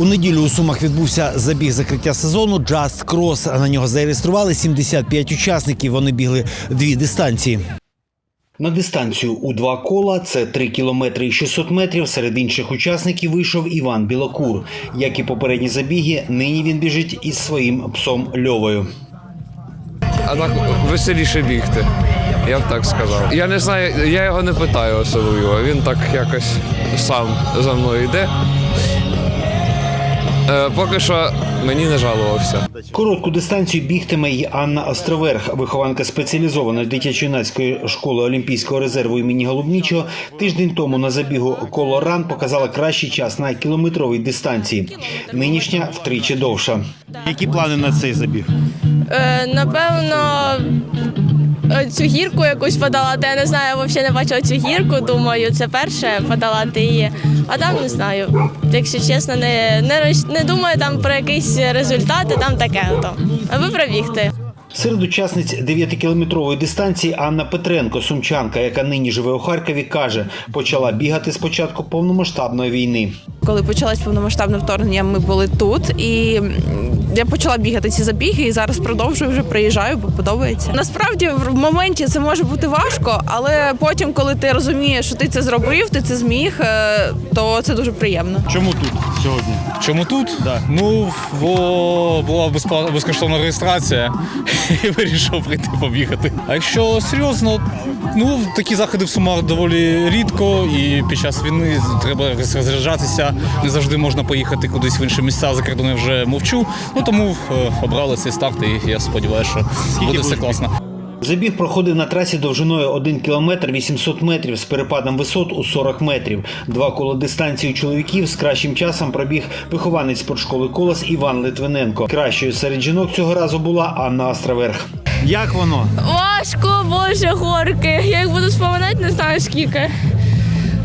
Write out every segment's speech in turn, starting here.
У неділю у Сумах відбувся забіг закриття сезону Just Cross. На нього зареєстрували 75 учасників. Вони бігли дві дистанції. На дистанцію у два кола це 3 кілометри і 600 метрів. Серед інших учасників вийшов Іван Білокур. Як і попередні забіги, нині він біжить із своїм псом Льовою. А так веселіше бігти. Я б так сказав. Я не знаю, я його не питаю особливо. Він так якось сам за мною йде. Е, поки що мені не жалувався. Коротку дистанцію бігтиме й Анна Островерх, вихованка спеціалізованої дитячо-юнацької школи Олімпійського резерву імені Голубнічого. Тиждень тому на забігу коло ран показала кращий час на кілометровій дистанції. Нинішня втричі довша. Які плани на цей забіг? Е, напевно, цю гірку якусь подолати. Я не знаю, я взагалі не бачила цю гірку. Думаю, це перше подолати її. А там не знаю. Якщо чесно, не, не, не думаю там про якісь результати, там таке. То. Аби пробігти. Серед учасниць 9-кілометрової дистанції Анна Петренко, сумчанка, яка нині живе у Харкові, каже, почала бігати з початку повномасштабної війни. Коли почалось повномасштабне вторгнення, ми були тут, і я почала бігати ці забіги, і зараз продовжую вже приїжджаю, бо подобається. Насправді, в моменті це може бути важко, але потім, коли ти розумієш, що ти це зробив, ти це зміг, е, то це дуже приємно. Чому тут сьогодні? Чому тут? Да. Ну, бо була безкоштовна реєстрація і вирішив прийти побігати. А якщо серйозно, ну такі заходи в Сумах доволі рідко, і під час війни треба розряджатися. Не завжди можна поїхати кудись в інші місця. За кордон я вже мовчу. Ну тому е, обрали цей старт, і я сподіваюся, що буде все класно. Забіг проходив на трасі довжиною 1 кілометр 800 метрів з перепадом висот у 40 метрів. Два кола дистанції у чоловіків з кращим часом пробіг вихованець спортшколи Колос Іван Литвиненко. Кращою серед жінок цього разу була Анна Островерх. Як воно? Важко, боже, горки. Я їх буду споминати, не знаю скільки.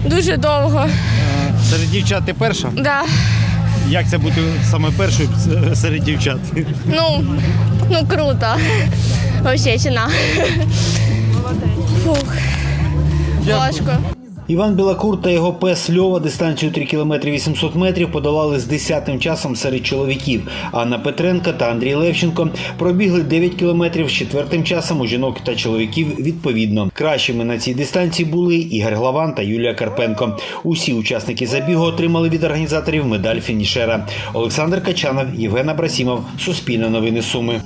Дуже довго. Серед дівчат ти перша? Да. Як це бути саме першою серед дівчат? Ну, ну круто. Вообще ціна. Фух. Важко. Іван Білакур та його пес Льова дистанцію 3 км 800 метрів подолали з 10-тим часом серед чоловіків. Анна Петренка та Андрій Левченко пробігли 9 кілометрів з четвертим часом у жінок та чоловіків відповідно. Кращими на цій дистанції були Ігор Главан та Юлія Карпенко. Усі учасники забігу отримали від організаторів медаль фінішера. Олександр Качанов, Євген Абрасімов, Суспільне новини Суми.